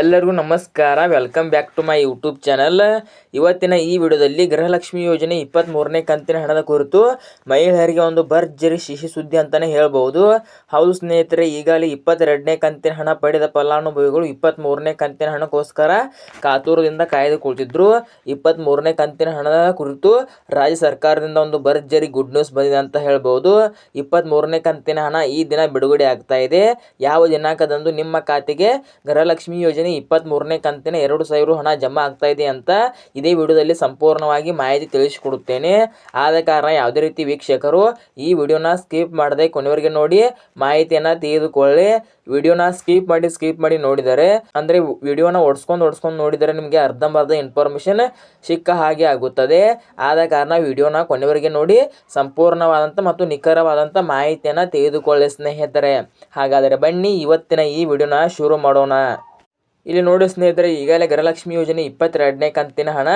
ಎಲ್ಲರಿಗೂ ನಮಸ್ಕಾರ. Welcome back to my YouTube channel ಇವತ್ತಿನ ಈ ವಿಡಿಯೋದಲ್ಲಿ ಗೃಹಲಕ್ಷ್ಮಿ ಯೋಜನೆ ಇಪ್ಪತ್ತ್ಮೂರನೇ ಕಂತಿನ ಹಣದ ಕುರಿತು ಮಹಿಳೆಯರಿಗೆ ಒಂದು ಭರ್ಜರಿ ಶಿಶಿ ಸುದ್ದಿ ಅಂತಲೇ ಹೇಳ್ಬೋದು ಹೌದು ಸ್ನೇಹಿತರೆ, ಈಗಾಗಲೇ ಇಪ್ಪತ್ತೆರಡನೇ ಕಂತಿನ ಹಣ ಪಡೆದ ಫಲಾನುಭವಿಗಳು ಇಪ್ಪತ್ತ್ಮೂರನೇ ಕಂತಿನ ಹಣಕ್ಕೋಸ್ಕರ ಕಾತೂರದಿಂದ ಕಾಯ್ದುಕೊಳ್ತಿದ್ರು. ಇಪ್ಪತ್ತ್ಮೂರನೇ ಕಂತಿನ ಹಣದ ಕುರಿತು ರಾಜ್ಯ ಸರ್ಕಾರದಿಂದ ಒಂದು ಭರ್ಜರಿ ಗುಡ್ ನ್ಯೂಸ್ ಬಂದಿದೆ ಅಂತ ಹೇಳ್ಬೋದು ಇಪ್ಪತ್ತ್ಮೂರನೇ ಕಂತಿನ ಹಣ ಈ ದಿನ ಬಿಡುಗಡೆ ಆಗ್ತಾ ಇದೆ. ಯಾವ ದಿನಾಂಕದಂದು ನಿಮ್ಮ ಖಾತೆಗೆ ಗೃಹಲಕ್ಷ್ಮಿ ಯೋಜನೆ ಇಪ್ಪತ್ತ್ಮೂರನೇ ಕಂತಿನ, ಎರಡು ಸಾವಿರ ಹಣ ಜಮಾ ಆಗ್ತಾ ಇದೆ ಅಂತ ಇದೇ ವಿಡಿಯೋದಲ್ಲಿ ಸಂಪೂರ್ಣವಾಗಿ ಮಾಹಿತಿ ತಿಳಿಸಿಕೊಡುತ್ತೇನೆ. ಆದ ಕಾರಣ ಯಾವುದೇ ರೀತಿ ವೀಕ್ಷಕರು ಈ ವಿಡಿಯೋನ ಸ್ಕಿಪ್ ಮಾಡದೆ ಕೊನೆವರೆಗೆ ನೋಡಿ ಮಾಹಿತಿಯನ್ನು ತೆಗೆದುಕೊಳ್ಳಿ. ವಿಡಿಯೋನ ಸ್ಕಿಪ್ ಮಾಡಿ ಸ್ಕಿಪ್ ಮಾಡಿ ನೋಡಿದರೆ, ಅಂದರೆ ವಿಡಿಯೋನ ಓಡಿಸ್ಕೊಂಡು ಓಡಿಸ್ಕೊಂಡು ನೋಡಿದರೆ ನಿಮಗೆ ಅರ್ಧಂಬರ್ಧ ಇನ್ಫಾರ್ಮೇಷನ್ ಸಿಕ್ಕ ಹಾಗೆ ಆಗುತ್ತದೆ. ಆದ ಕಾರಣ ವಿಡಿಯೋನ ಕೊನೆವರೆಗೆ ನೋಡಿ ಸಂಪೂರ್ಣವಾದಂಥ ಮತ್ತು ನಿಖರವಾದಂಥ ಮಾಹಿತಿಯನ್ನು ತೆಗೆದುಕೊಳ್ಳಿ ಸ್ನೇಹಿತರೆ. ಹಾಗಾದರೆ ಬನ್ನಿ, ಇವತ್ತಿನ ಈ ವಿಡಿಯೋನ ಶುರು ಮಾಡೋಣ. ಇಲ್ಲಿ ನೋಡಿ ಸ್ನೇಹಿತರೆ, ಈಗಾಗಲೇ ಗೃಹಲಕ್ಷ್ಮಿ ಯೋಜನೆ ಇಪ್ಪತ್ತೆರಡನೇ ಕಂತಿನ ಹಣ.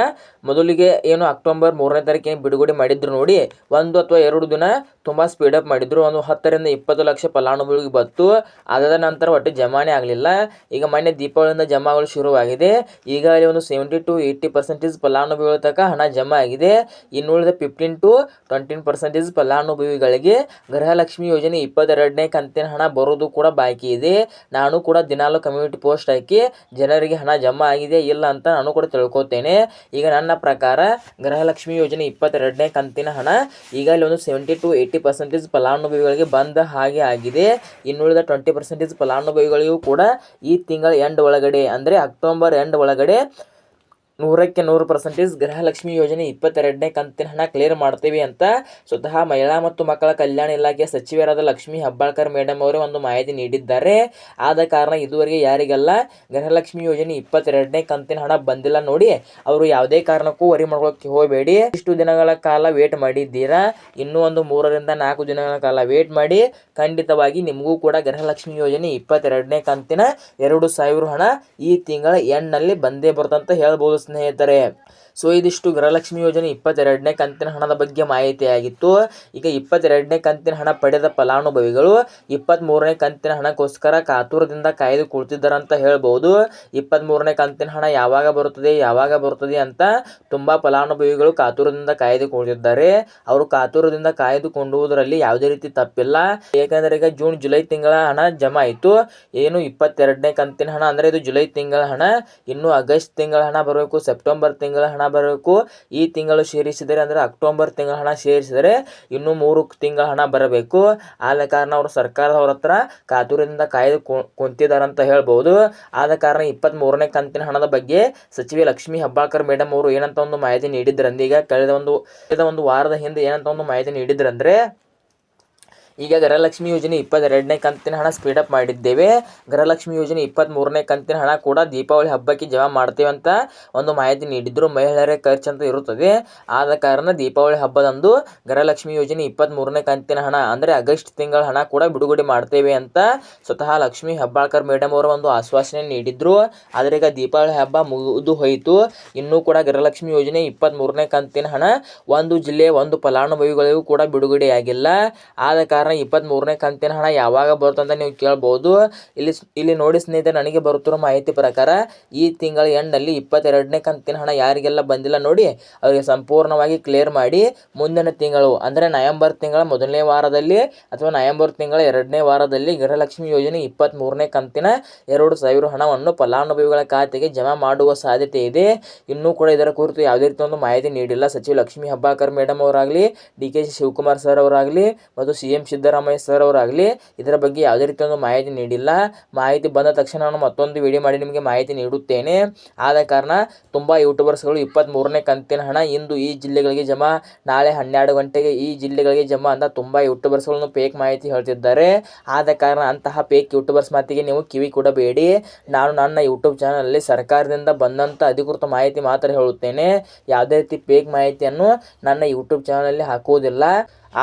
ಮೊದಲಿಗೆ ಏನು ಅಕ್ಟೋಬರ್ ಮೂರನೇ ತಾರೀಕಿಗೆ ಬಿಡುಗಡೆ ಮಾಡಿದ್ರು ನೋಡಿ, ಒಂದು ಅಥವಾ ಎರಡು ದಿನ ತುಂಬ ಸ್ಪೀಡಪ್ ಮಾಡಿದ್ರು. ಒಂದು ಹತ್ತರಿಂದ ಇಪ್ಪತ್ತು ಲಕ್ಷ ಫಲಾನುಭವಿಗಳಿಗೆ ಬತ್ತು ಅದಾದ ನಂತರ ಒಟ್ಟು ಜಮಾನೇ ಆಗಲಿಲ್ಲ. ಈಗ ಮೊನ್ನೆ ದೀಪಾವಳಿಯಿಂದ ಜಮಾಗಳು ಶುರುವಾಗಿದೆ. ಈಗಾಗಲೇ ಒಂದು ಸೆವೆಂಟಿ ಟು ಏಯ್ಟಿ ಪರ್ಸೆಂಟೇಜ್ ಫಲಾನುಭವಿಗಳ ತನಕ ಹಣ ಜಮಾ ಆಗಿದೆ. ಇನ್ನುಳಿದ ಫಿಫ್ಟೀನ್ ಟು ಟ್ವೆಂಟೀನ್ ಪರ್ಸೆಂಟೇಜ್ ಫಲಾನುಭವಿಗಳಿಗೆ ಗೃಹಲಕ್ಷ್ಮಿ ಯೋಜನೆ ಇಪ್ಪತ್ತೆರಡನೇ ಕಂತಿನ ಹಣ ಬರೋದು ಕೂಡ ಬಾಕಿ ಇದೆ. ನಾನು ಕೂಡ ದಿನಾಲು ಕಮ್ಯುನಿಟಿ ಪೋಸ್ಟ್ ಹಾಕಿ ಜನರಿಗೆ ಹಣ ಜಮಾ ಆಗಿದೆ ಇಲ್ಲ ಅಂತ ನಾನು ಕೂಡ ತಿಳ್ಕೊತೇನೆ. ಈಗ ನನ್ನ ಪ್ರಕಾರ ಗೃಹಲಕ್ಷ್ಮಿ ಯೋಜನೆ ಇಪ್ಪತ್ತೆರಡನೇ ಕಂತಿನ ಹಣ ಈಗ ಇಲ್ಲಿ ಒಂದು ಸೆವೆಂಟಿ ಟು ಏಯ್ಟಿ ಪರ್ಸೆಂಟೇಜ್ ಫಲಾನುಭವಿಗಳಿಗೆ ಬಂದ ಹಾಗೆ ಆಗಿದೆ. ಇನ್ನುಳಿದ ಟ್ವೆಂಟಿ ಪರ್ಸೆಂಟೇಜ್ ಫಲಾನುಭವಿಗಳಿಗೂ ಕೂಡ ಈ ತಿಂಗಳ ಎಂಡ್ ಒಳಗಡೆ, ಅಂದರೆ ಅಕ್ಟೋಬರ್ ಎಂಡ್ ಒಳಗಡೆ ನೂರಕ್ಕೆ ನೂರು ಪರ್ಸೆಂಟೇಜ್ ಗೃಹಲಕ್ಷ್ಮಿ ಯೋಜನೆ ಇಪ್ಪತ್ತೆರಡನೇ ಕಂತಿನ ಹಣ ಕ್ಲಿಯರ್ ಮಾಡ್ತೀವಿ ಅಂತ ಸ್ವತಃ ಮಹಿಳಾ ಮತ್ತು ಮಕ್ಕಳ ಕಲ್ಯಾಣ ಇಲಾಖೆಯ ಸಚಿವರಾದ ಲಕ್ಷ್ಮಿ ಹೆಬ್ಬಾಳ್ಕರ್ ಮೇಡಮ್ ಅವರು ಒಂದು ಮಾಹಿತಿ ನೀಡಿದ್ದಾರೆ. ಆದ ಕಾರಣ ಇದುವರೆಗೆ ಯಾರಿಗೆಲ್ಲ ಗೃಹಲಕ್ಷ್ಮಿ ಯೋಜನೆ ಇಪ್ಪತ್ತೆರಡನೇ ಕಂತಿನ ಹಣ ಬಂದಿಲ್ಲ ನೋಡಿ, ಅವರು ಯಾವುದೇ ಕಾರಣಕ್ಕೂ ವರಿ ಮಾಡ್ಕೊಳ್ಳೋಕೆ ಹೋಗಬೇಡಿ. ಇಷ್ಟು ದಿನಗಳ ಕಾಲ ವೇಟ್ ಮಾಡಿದ್ದೀರಾ? ಇನ್ನೂ ಒಂದು ಮೂರರಿಂದ ನಾಲ್ಕು ದಿನಗಳ ಕಾಲ ವೇಟ್ ಮಾಡಿ. ಖಂಡಿತವಾಗಿ ನಿಮಗೂ ಕೂಡ ಗೃಹಲಕ್ಷ್ಮಿ ಯೋಜನೆ ಇಪ್ಪತ್ತೆರಡನೇ ಕಂತಿನ ಎರಡು ಸಾವಿರ ಹಣ ಈ ತಿಂಗಳ ಎಂಡ್ನಲ್ಲಿ ಬಂದೇ ಬರುತ್ತಂತ ಹೇಳ್ಬೋದು ಸ್ನೇಹಿತರೆ ಸೊ ಇದಿಷ್ಟು ಗೃಹಲಕ್ಷ್ಮಿ ಯೋಜನೆ ಇಪ್ಪತ್ತೆರಡನೇ ಕಂತಿನ ಹಣದ ಬಗ್ಗೆ ಮಾಹಿತಿಯಾಗಿತ್ತು. ಈಗ ಇಪ್ಪತ್ತೆರಡನೇ ಕಂತಿನ ಹಣ ಪಡೆದ ಫಲಾನುಭವಿಗಳು ಇಪ್ಪತ್ತ್ಮೂರನೇ ಕಂತಿನ ಹಣಕ್ಕೋಸ್ಕರ ಕಾತುರದಿಂದ ಕಾಯ್ದು ಕುಳಿತಿದ್ದಾರೆ ಅಂತ ಹೇಳ್ಬೋದು. ಇಪ್ಪತ್ತ್ಮೂರನೇ ಕಂತಿನ ಹಣ ಯಾವಾಗ ಬರುತ್ತದೆ ಯಾವಾಗ ಬರುತ್ತದೆ ಅಂತ ತುಂಬ ಫಲಾನುಭವಿಗಳು ಕಾತುರದಿಂದ ಕಾಯ್ದು ಕುಳಿತಿದ್ದಾರೆ. ಅವರು ಕಾತುರದಿಂದ ಕಾಯ್ದುಕೊಂಡುವುದರಲ್ಲಿ ಯಾವುದೇ ರೀತಿ ತಪ್ಪಿಲ್ಲ. ಏಕೆಂದರೆ ಈಗ ಜೂನ್, ಜುಲೈ ತಿಂಗಳ ಹಣ ಜಮಾ ಆಯಿತು ಏನು ಇಪ್ಪತ್ತೆರಡನೇ ಕಂತಿನ ಹಣ ಅಂದರೆ ಇದು ಜುಲೈ ತಿಂಗಳ ಹಣ, ಇನ್ನು ಆಗಸ್ಟ್ ತಿಂಗಳ ಹಣ ಬರಬೇಕು ಸೆಪ್ಟೆಂಬರ್ ತಿಂಗಳ ಹಣ ಬರಬೇಕು. ಈ ತಿಂಗಳು ಸೇರಿಸಿದರೆ ಅಂದರೆ ಅಕ್ಟೋಬರ್ ತಿಂಗಳ ಹಣ ಸೇರಿಸಿದರೆ ಇನ್ನೂ ಮೂರು ತಿಂಗಳ ಹಣ ಬರಬೇಕು. ಆದ ಕಾರಣ ಅವರು ಸರ್ಕಾರದವ್ರ ಹತ್ರ ಕಾತುರದಿಂದ ಕಾಯ್ದು ಕುಂತಿದ್ದಾರೆ ಅಂತ ಹೇಳ್ಬೋದು. ಆದ ಕಾರಣ ಇಪ್ಪತ್ತ್ಮೂರನೇ ಕಂತಿನ ಹಣದ ಬಗ್ಗೆ ಸಚಿವೆ ಲಕ್ಷ್ಮಿ ಹೆಬ್ಬಾಳ್ಕರ್ ಮೇಡಮ್ ಅವರು ಏನಂತ ಒಂದು ಮಾಹಿತಿ ನೀಡಿದ್ರಂದ್ರೆ ಈಗ ಕಳೆದ ಒಂದು ಕಳೆದ ಒಂದು ವಾರದ ಹಿಂದೆ ಏನಂತ ಒಂದು ಮಾಹಿತಿ ನೀಡಿದ್ರಂದ್ರೆ ಈಗ ಗೃಹಲಕ್ಷ್ಮಿ ಯೋಜನೆ ಇಪ್ಪತ್ತೆರಡನೇ ಕಂತಿನ ಹಣ ಸ್ಪೀಡಪ್ ಮಾಡಿದ್ದೇವೆ. ಗೃಹಲಕ್ಷ್ಮಿ ಯೋಜನೆ ಇಪ್ಪತ್ತ್ಮೂರನೇ ಕಂತಿನ ಹಣ ಕೂಡ ದೀಪಾವಳಿ ಹಬ್ಬಕ್ಕೆ ಜಮಾ ಮಾಡ್ತೇವೆ ಅಂತ ಒಂದು ಮಾಹಿತಿ ನೀಡಿದ್ರು. ಮಹಿಳೆಯರ ಖರ್ಚು ಅಂತ ಇರುತ್ತದೆ. ಆದ ಕಾರಣ ದೀಪಾವಳಿ ಹಬ್ಬದಂದು ಗೃಹಲಕ್ಷ್ಮಿ ಯೋಜನೆ ಇಪ್ಪತ್ತ್ಮೂರನೇ ಕಂತಿನ ಹಣ ಅಂದರೆ ಆಗಸ್ಟ್ ತಿಂಗಳ ಹಣ ಕೂಡ ಬಿಡುಗಡೆ ಮಾಡ್ತೇವೆ ಅಂತ ಸ್ವತಃ ಲಕ್ಷ್ಮಿ ಹೆಬ್ಬಾಳ್ಕರ್ ಮೇಡಮ್ ಅವರು ಒಂದು ಆಶ್ವಾಸನೆ ನೀಡಿದ್ರು. ಆದರೆ ಈಗ ದೀಪಾವಳಿ ಹಬ್ಬ ಮುಗಿದು ಹೋಯಿತು. ಇನ್ನೂ ಕೂಡ ಗೃಹಲಕ್ಷ್ಮಿ ಯೋಜನೆ ಇಪ್ಪತ್ತ್ಮೂರನೇ ಕಂತಿನ ಹಣ ಒಂದು ಜಿಲ್ಲೆಯ ಒಂದು ಫಲಾನುಭವಿಗಳಿಗೂ ಕೂಡ ಬಿಡುಗಡೆಯಾಗಿಲ್ಲ. ಆದ ಕಾರಣ ಇಪ್ಪತ್ತ್ಮೂರನೇ ಕಂತಿನ ಹಣ ಯಾವಾಗ ಬರುತ್ತೆ ಅಂತ ನೀವು ಕೇಳ್ಬೋದು. ಇಲ್ಲಿ ಇಲ್ಲಿ ನೋಡಿ ಸ್ನೇಹಿತರೆ, ನನಗೆ ಬರುತ್ತಿರೋ ಮಾಹಿತಿ ಪ್ರಕಾರ ಈ ತಿಂಗಳ ಎಂಡಲ್ಲಿ ಇಪ್ಪತ್ತೆರಡನೇ ಕಂತಿನ ಹಣ ಯಾರಿಗೆಲ್ಲ ಬಂದಿಲ್ಲ ನೋಡಿ, ಅವರಿಗೆ ಸಂಪೂರ್ಣವಾಗಿ ಕ್ಲಿಯರ್ ಮಾಡಿ. ಮುಂದಿನ ತಿಂಗಳು, ಅಂದರೆ ನವೆಂಬರ್ ತಿಂಗಳ ಮೊದಲನೇ ವಾರದಲ್ಲಿ ಅಥವಾ ನವೆಂಬರ್ ತಿಂಗಳ ಎರಡನೇ ವಾರದಲ್ಲಿ ಗೃಹಲಕ್ಷ್ಮಿ ಯೋಜನೆ ಇಪ್ಪತ್ತ್ಮೂರನೇ ಕಂತಿನ ಎರಡು ಸಾವಿರ ಹಣವನ್ನು ಫಲಾನುಭವಿಗಳ ಖಾತೆಗೆ ಜಮಾ ಮಾಡುವ ಸಾಧ್ಯತೆ ಇದೆ. ಇನ್ನೂ ಕೂಡ ಇದರ ಕುರಿತು ಯಾವುದೇ ರೀತಿಯ ಒಂದು ಮಾಹಿತಿ ನೀಡಿಲ್ಲ. ಸಚಿವ ಲಕ್ಷ್ಮೀ ಹಬ್ಬಾಕರ್ ಮೇಡಮ್ ಅವರಾಗಲಿ, ಡಿ ಕೆ ಶಿವಕುಮಾರ್ ಸರ್ ಅವರಾಗಲಿ, ಮತ್ತು ಸಿ ಎಂ ಸಿದ್ದರಾಮಯ್ಯ ಸರ್ ಅವರಾಗಲಿ ಇದರ ಬಗ್ಗೆ ಯಾವುದೇ ರೀತಿಯ ಒಂದು ಮಾಹಿತಿ ನೀಡಿಲ್ಲ. ಮಾಹಿತಿ ಬಂದ ತಕ್ಷಣ ನಾನು ಮತ್ತೊಂದು ವಿಡಿಯೋ ಮಾಡಿ ನಿಮಗೆ ಮಾಹಿತಿ ನೀಡುತ್ತೇನೆ. ಆದ ಕಾರಣ ತುಂಬ ಯೂಟ್ಯೂಬರ್ಸ್ಗಳು ಇಪ್ಪತ್ತ್ಮೂರನೇ ಕಂತಿನ ಹಣ ಇಂದು ಈ ಜಿಲ್ಲೆಗಳಿಗೆ ಜಮಾ, ನಾಳೆ ಹನ್ನೆರಡು ಗಂಟೆಗೆ ಈ ಜಿಲ್ಲೆಗಳಿಗೆ ಜಮಾ ಅಂತ ತುಂಬ ಯೂಟ್ಯೂಬರ್ಸ್ಗಳನ್ನು ಫೇಕ್ ಮಾಹಿತಿ ಹೇಳ್ತಿದ್ದಾರೆ. ಆದ ಕಾರಣ ಅಂತಹ ಫೇಕ್ ಯೂಟ್ಯೂಬರ್ಸ್ ಮಾತಿಗೆ ನೀವು ಕಿವಿ ಕೊಡಬೇಡಿ. ನಾನು ನನ್ನ ಯೂಟ್ಯೂಬ್ ಚಾನಲಲ್ಲಿ ಸರ್ಕಾರದಿಂದ ಬಂದಂಥ ಅಧಿಕೃತ ಮಾಹಿತಿ ಮಾತ್ರ ಹೇಳುತ್ತೇನೆ. ಯಾವುದೇ ರೀತಿ ಫೇಕ್ ಮಾಹಿತಿಯನ್ನು ನನ್ನ ಯೂಟ್ಯೂಬ್ ಚಾನಲಲ್ಲಿ ಹಾಕುವುದಿಲ್ಲ.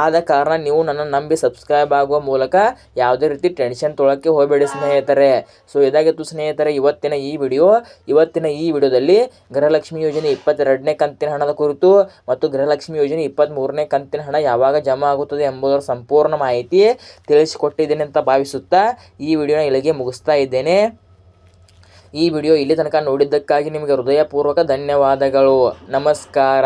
ಆದ ಕಾರಣ ನೀವು ನನ್ನ ನಂಬಿ ಸಬ್ಸ್ಕ್ರೈಬ್ ಆಗುವ ಮೂಲಕ ಯಾವುದೇ ರೀತಿ ಟೆನ್ಷನ್ ತೊಳಕ್ಕೆ ಹೋಗಬೇಡಿ ಸ್ನೇಹಿತರೆ. ಸೊ ಇದಾಗಿತ್ತು ಸ್ನೇಹಿತರೆ, ಇವತ್ತಿನ ಈ ವಿಡಿಯೋ ಇವತ್ತಿನ ಈ ವಿಡಿಯೋದಲ್ಲಿ ಗೃಹಲಕ್ಷ್ಮಿ ಯೋಜನೆ ಇಪ್ಪತ್ತೆರಡನೇ ಕಂತಿನ ಹಣದ ಕುರಿತು ಮತ್ತು ಗೃಹಲಕ್ಷ್ಮಿ ಯೋಜನೆ ಇಪ್ಪತ್ತ್ಮೂರನೇ ಕಂತಿನ ಹಣ ಯಾವಾಗ ಜಮಾ ಆಗುತ್ತದೆ ಎಂಬುದರ ಸಂಪೂರ್ಣ ಮಾಹಿತಿ ತಿಳಿಸಿಕೊಟ್ಟಿದ್ದೇನೆ ಅಂತ ಭಾವಿಸುತ್ತಾ ಈ ವಿಡಿಯೋನ ಇಲ್ಲಿಗೆ ಮುಗಿಸ್ತಾ ಇದ್ದೇನೆ. ಈ ವಿಡಿಯೋ ಇಲ್ಲಿ ತನಕ ನೋಡಿದ್ದಕ್ಕಾಗಿ ನಿಮಗೆ ಹೃದಯಪೂರ್ವಕ ಧನ್ಯವಾದಗಳು. ನಮಸ್ಕಾರ.